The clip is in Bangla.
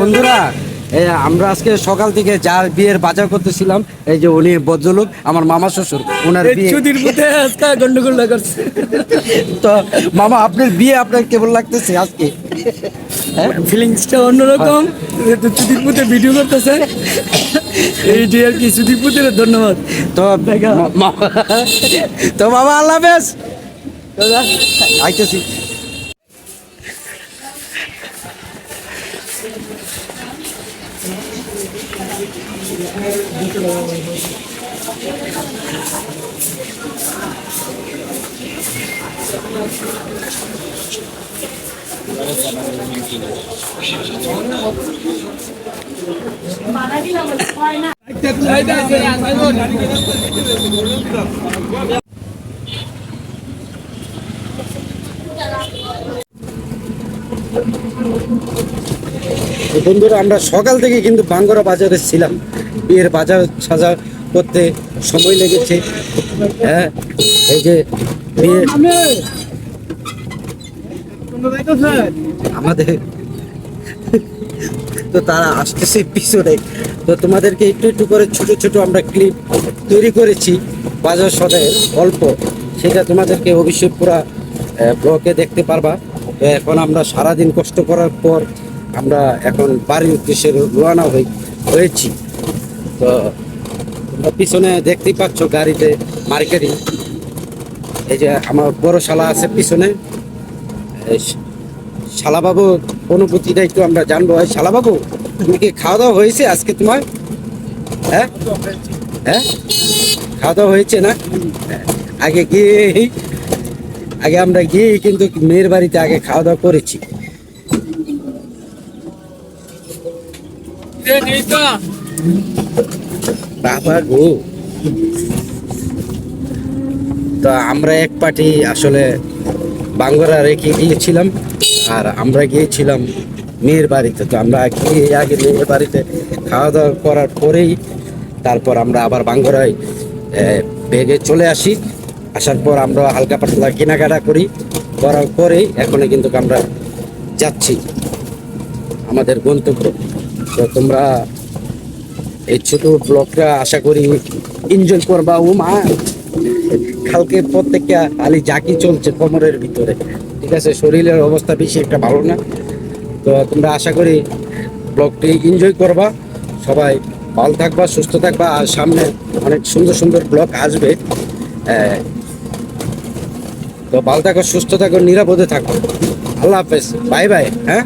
বন্ধুরা আমরা আজকে সকাল থেকে যার বিয়ের বাজার করতেছিলাম এই যে উনি ভদ্রলোক আমার মামা শ্বশুর ওনার এই বিয়ে। গন্ডগোল করছে। তো মামা আপনার বিয়ে আপনার কেমন লাগতেছে আজকে? হ্যাঁ? ফিলিংসটা অন্যরকম। চুদির পুঁতে ভিডিও করতেছে। এইটি আর কি চুদির পুঁতের ধন্যবাদ। তো তো বাবা আল্লাহ হাফেজ আইতেছি তো বন্ধুরা, আমরা সকাল থেকে কিন্তু বাঙ্গরা বাজারে ছিলাম। বিয়ের বাজার সাজা করতে সময় লেগেছে। হ্যাঁ এই যে আমাদের তো তারা আসতেছে পিছনে। তো তোমাদেরকে একটু একটু করে ছোট ছোট আমরা ক্লিপ তৈরি করেছি, বাজার সদায় অল্প। সেটা তোমাদেরকে অবশ্যই পুরা ব্লগে দেখতে পারবা। এখন আমরা সারাদিন কষ্ট করার পর আমরা এখন বাড়ির উদ্দেশ্যে রওনা হই হয়েছি। তো তোমরা পিছনে দেখতেই পাচ্ছ গাড়িতে মার্কেটিং। এই যে আমার বড় শালা আছে পিছনে। এই শালাবাবু অনুভূতিটা একটু আমরা জানব। শালাবাবু, তুমি কি খাওয়া দাওয়া হয়েছে আজকে তোমার? হ্যাঁ? হ্যাঁ? খাওয়া দাওয়া হয়েছে না? আগে গিয়ে আগে আমরা গিয়ে কিন্তু মেয়ের বাড়িতে আগে খাওয়া দাওয়া করেছি। বাবা আমরা এক পার্টি আসলে বাঙ্গরা রেখে গিয়েছিলাম, আর আমরা গিয়েছিলাম মেয়ের বাড়িতে। তো আমরা গিয়ে আগে মেয়ের বাড়িতে খাওয়া দাওয়া করার পরেই তারপর আমরা আবার বাঙ্গরায় বেগে চলে আসি। আসার পর আমরা হালকা পাতলা কেনাকাটা করি, করার পরেই এখনও কিন্তু আমরা যাচ্ছি। আমাদের গন্তব্য। তো তোমরা এই ছোট ব্লগটা আশা করি এনজয় করবা ও মা কালকে প্রত্যেকটা খালি জাকি চলছে কোমরের ভিতরে। ঠিক আছে, শরীরের অবস্থা বেশি একটা ভালো না। তো তোমরা আশা করি ব্লগটি এনজয় করবা। সবাই ভালো থাকবা, সুস্থ থাকবা। আর সামনে অনেক সুন্দর সুন্দর ব্লগ আসবে। তো ভালো থাকো, সুস্থ থাকো, নিরাপদে থাকো। আল্লাহ হাফেজ। বাই বাই হ্যাঁ?